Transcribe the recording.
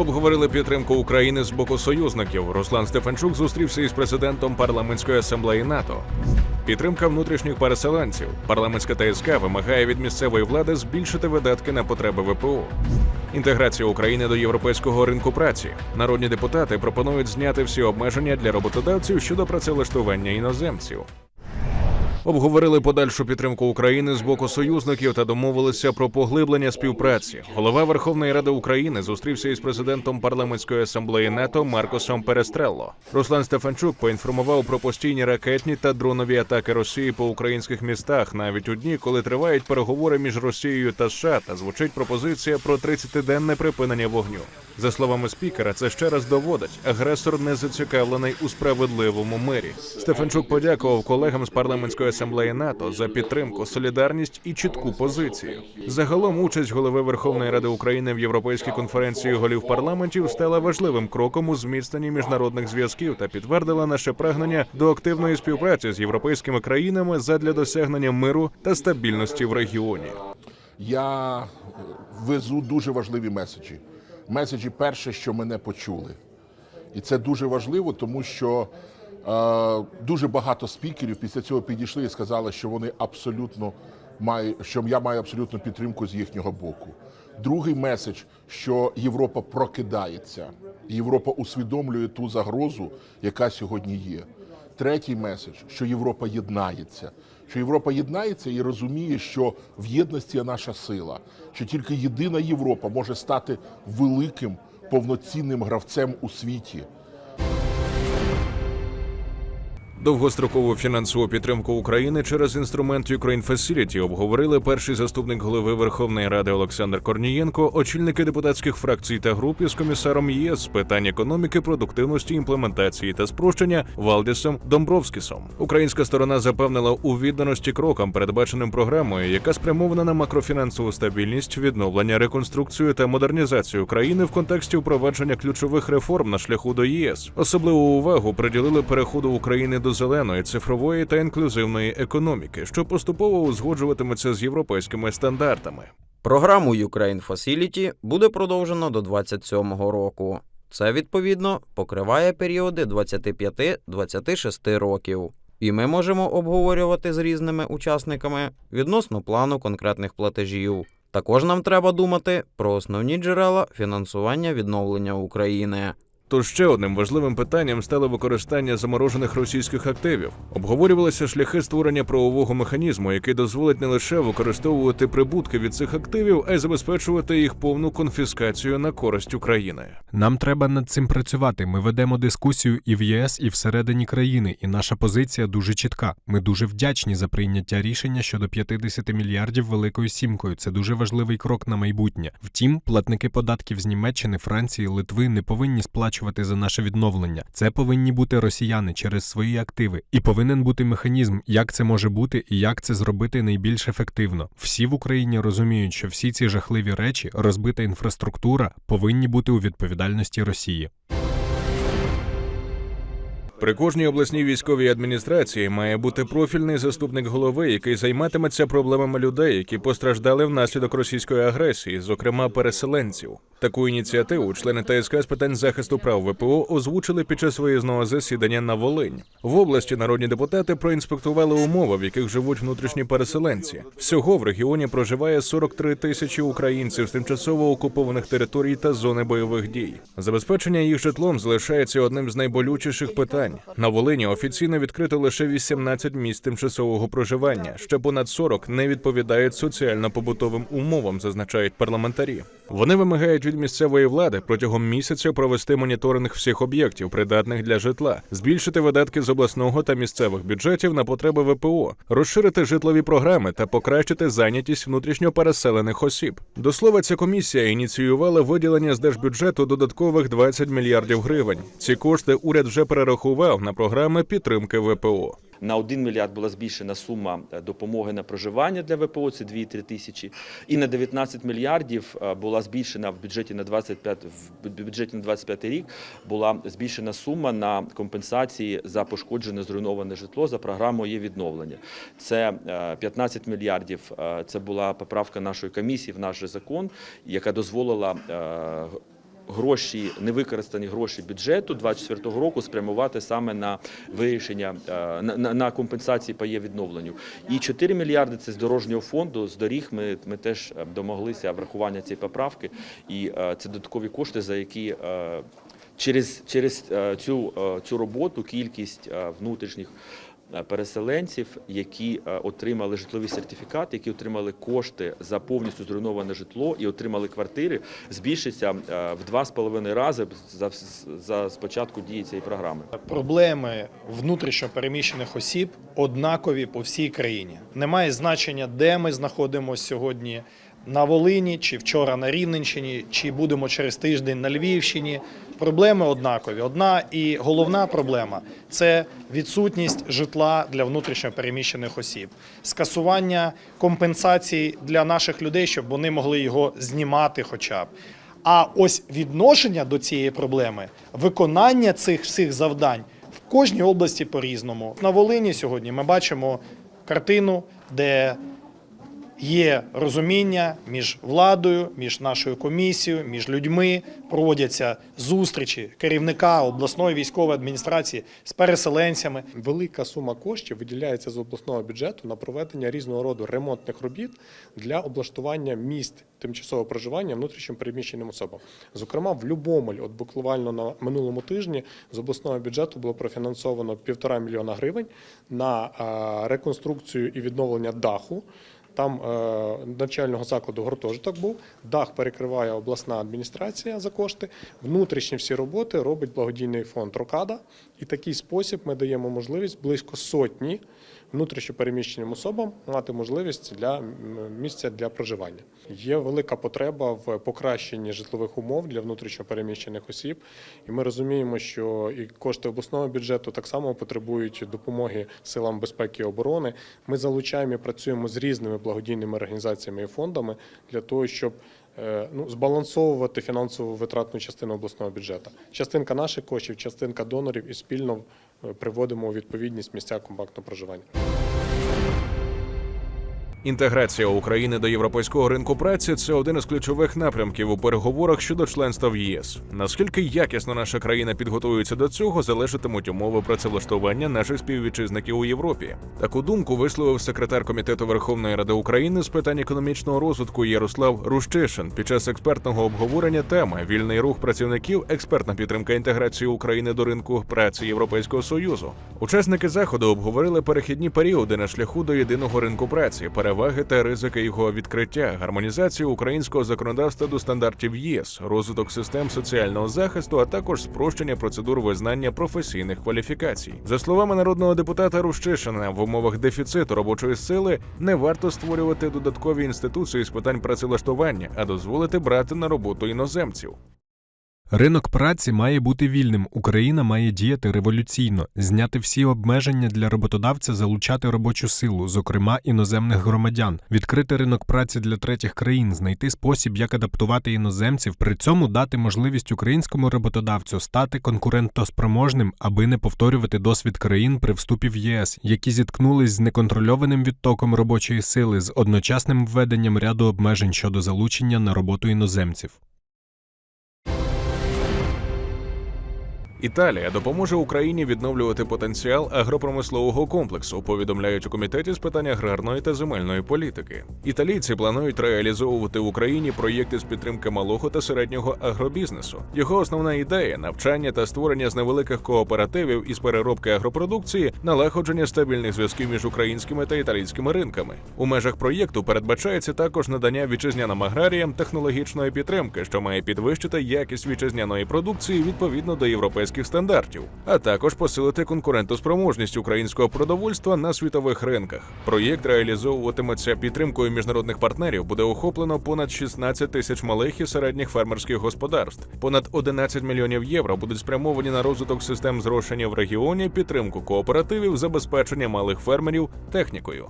Обговорили підтримку України з боку союзників. Руслан Стефанчук зустрівся із президентом парламентської асамблеї НАТО. Підтримка внутрішніх переселенців. Парламентська ТСК вимагає від місцевої влади збільшити видатки на потреби ВПО. Інтеграція України до європейського ринку праці. Народні депутати пропонують зняти всі обмеження для роботодавців щодо працевлаштування іноземців. Обговорили подальшу підтримку України з боку союзників та домовилися про поглиблення співпраці. Голова Верховної Ради України зустрівся із президентом парламентської асамблеї НАТО Маркосом Перестрелло. Руслан Стефанчук поінформував про постійні ракетні та дронові атаки Росії по українських містах, навіть у дні, коли тривають переговори між Росією та США, та звучить пропозиція про 30-денне припинення вогню. За словами спікера, це ще раз доводить, агресор не зацікавлений у справедливому мирі. Стефанчук подякував колегам з парламентської асамблеї НАТО за підтримку, солідарність і чітку позицію. Загалом участь голови Верховної Ради України в європейській конференції голів парламентів стала важливим кроком у зміцненні міжнародних зв'язків та підтвердила наше прагнення до активної співпраці з європейськими країнами задля досягнення миру та стабільності в регіоні. Я везу дуже важливі меседжі. Меседжі перше, що мене почули. І це дуже важливо, тому що дуже багато спікерів після цього підійшли і сказали, що вони абсолютно мають, що я маю абсолютну підтримку з їхнього боку. Другий меседж, що Європа прокидається, Європа усвідомлює ту загрозу, яка сьогодні є. Третій меседж, що Європа єднається, що Європа єднається і розуміє, що в єдності є наша сила, що тільки єдина Європа може стати великим повноцінним гравцем у світі. Довгострокову фінансову підтримку України через інструмент Ukraine Facility обговорили перший заступник голови Верховної Ради Олександр Корнієнко, очільники депутатських фракцій та груп із комісаром ЄС з питань економіки, продуктивності, імплементації та спрощення Валдісом Домбровскісом. Українська сторона запевнила у відданості крокам, передбаченим програмою, яка спрямована на макрофінансову стабільність, відновлення, реконструкцію та модернізацію країни в контексті впровадження ключових реформ на шляху до ЄС. Особливу увагу приділили переходу України до зеленої, цифрової та інклюзивної економіки, що поступово узгоджуватиметься з європейськими стандартами. Програму Ukraine Facility буде продовжено до 27-го року. Це відповідно покриває періоди 25-26 років. І ми можемо обговорювати з різними учасниками відносно плану конкретних платежів. Також нам треба думати про основні джерела фінансування відновлення України. Тож ще одним важливим питанням стало використання заморожених російських активів. Обговорювалися шляхи створення правового механізму, який дозволить не лише використовувати прибутки від цих активів, а й забезпечувати їх повну конфіскацію на користь України. Нам треба над цим працювати. Ми ведемо дискусію і в ЄС, і всередині країни, і наша позиція дуже чітка. Ми дуже вдячні за прийняття рішення щодо 50 мільярдів великою сімкою. Це дуже важливий крок на майбутнє. Втім, платники податків з Німеччини, Франції, Литви не повинні сплачувати за наше відновлення. Це повинні бути росіяни через свої активи, і повинен бути механізм, як це може бути і як це зробити найбільш ефективно. Всі в Україні розуміють, що всі ці жахливі речі, розбита інфраструктура, повинні бути у відповідальності Росії. При кожній обласній військовій адміністрації має бути профільний заступник голови, який займатиметься проблемами людей, які постраждали внаслідок російської агресії, зокрема переселенців. Таку ініціативу члени ТСК з питань захисту прав ВПО озвучили під час виїзного засідання на Волинь. В області народні депутати проінспектували умови, в яких живуть внутрішні переселенці. Всього в регіоні проживає 43 тисячі українців з тимчасово окупованих територій та зони бойових дій. Забезпечення їх житлом залишається одним з найболючіших питань. На Волині офіційно відкрито лише 18 місць тимчасового проживання. Ще понад 40 не відповідають соціально-побутовим умовам, зазначають парламентарі. Вони вимагають від місцевої влади протягом місяця провести моніторинг всіх об'єктів, придатних для житла, збільшити видатки з обласного та місцевих бюджетів на потреби ВПО, розширити житлові програми та покращити зайнятість внутрішньо переселених осіб. До слова, ця комісія ініціювала виділення з держбюджету додаткових 20 мільярдів гривень. Ці кошти уряд вже перерахував на програми підтримки ВПО. На 1 мільярд була збільшена сума е, допомоги на проживання для ВПО, це 2-3 тисячі. І на 19 мільярдів е, була збільшена в бюджеті на 25, в бюджеті на 25 рік була збільшена сума на компенсації за пошкоджене зруйноване житло за програмою є відновлення. Це е, 15 мільярдів. е, Це була поправка нашої комісії в наш же закон, яка дозволила е, гроші, невикористані гроші бюджету 2024 року спрямувати саме на вирішення е, на, на, компенсації по є відновленню. І 4 мільярди це з дорожнього фонду. З доріг ми, ми теж е, домоглися врахування цієї поправки, і е, це додаткові кошти, за які через, через цю, цю роботу кількість внутрішніх переселенців, які е, отримали житлові сертифікати, які отримали кошти за повністю зруйноване житло і отримали квартири, збільшиться е, в два з половиною рази за, за спочатку дії цієї програми. Проблеми внутрішньо переміщених осіб однакові по всій країні. Немає значення, де ми знаходимося сьогодні на Волині, чи вчора на Рівненщині, чи будемо через тиждень на Львівщині. Проблеми однакові. Одна і головна проблема це відсутність житла для внутрішньо переміщених осіб, скасування компенсацій для наших людей, щоб вони могли його знімати, хоча б. А ось відношення до цієї проблеми, виконання цих всіх завдань в кожній області по-різному. На Волині сьогодні ми бачимо картину, де є розуміння між владою, між нашою комісією, між людьми. Проводяться зустрічі керівника обласної військової адміністрації з переселенцями. Велика сума коштів виділяється з обласного бюджету на проведення різного роду ремонтних робіт для облаштування місць тимчасового проживання внутрішньо переміщеним особам. Зокрема, в Любомель, от буквально на минулому тижні з обласного бюджету було профінансовано півтора мільйона гривень на реконструкцію і відновлення даху. Там е, навчального закладу гуртожиток був, дах перекриває обласна адміністрація за кошти. Внутрішні всі роботи робить благодійний фонд Рокада. І такий спосіб ми даємо можливість близько сотні внутрішньо переміщеним особам мати можливість для місця для проживання. Є велика потреба в покращенні житлових умов для внутрішньо переміщених осіб, і ми розуміємо, що і кошти обласного бюджету так само потребують допомоги силам безпеки і оборони. Ми залучаємо і працюємо з різними благодійними організаціями і фондами для того, щоб е, ну, збалансовувати фінансову витратну частину обласного бюджету. Частинка наших коштів, частинка донорів і спільно приводимо у відповідність місця компактного проживання. Інтеграція України до європейського ринку праці це один із ключових напрямків у переговорах щодо членства в ЄС. Наскільки якісно наша країна підготується до цього, залежатимуть умови працевлаштування наших співвітчизників у Європі. Таку думку висловив секретар комітету Верховної Ради України з питань економічного розвитку Ярослав Рущишин під час експертного обговорення теми вільний рух працівників, експертна підтримка інтеграції України до ринку праці Європейського союзу. Учасники заходу обговорили перехідні періоди на шляху до єдиного ринку праці, переваги та ризики його відкриття, гармонізацію українського законодавства до стандартів ЄС, розвиток систем соціального захисту, а також спрощення процедур визнання професійних кваліфікацій. За словами народного депутата Рущишина, в умовах дефіциту робочої сили не варто створювати додаткові інституції з питань працевлаштування, а дозволити брати на роботу іноземців. Ринок праці має бути вільним. Україна має діяти революційно, зняти всі обмеження для роботодавця, залучати робочу силу, зокрема іноземних громадян, відкрити ринок праці для третіх країн, знайти спосіб, як адаптувати іноземців, при цьому дати можливість українському роботодавцю стати конкурентоспроможним, аби не повторювати досвід країн при вступі в ЄС, які зіткнулись з неконтрольованим відтоком робочої сили з одночасним введенням ряду обмежень щодо залучення на роботу іноземців. Італія допоможе Україні відновлювати потенціал агропромислового комплексу. Повідомляють у комітеті з питань аграрної та земельної політики. Італійці планують реалізовувати в Україні проєкти з підтримки малого та середнього агробізнесу. Його основна ідея навчання та створення з невеликих кооперативів із переробки агропродукції, налагодження стабільних зв'язків між українськими та італійськими ринками. У межах проєкту передбачається також надання вітчизняним аграріям технологічної підтримки, що має підвищити якість вітчизняної продукції відповідно до європейських стандартів, а також посилити конкурентоспроможність українського продовольства на світових ринках. Проєкт реалізовуватиметься підтримкою міжнародних партнерів. Буде охоплено понад 16 тисяч малих і середніх фермерських господарств. Понад 11 мільйонів євро будуть спрямовані на розвиток систем зрошення в регіоні, підтримку кооперативів, забезпечення малих фермерів технікою.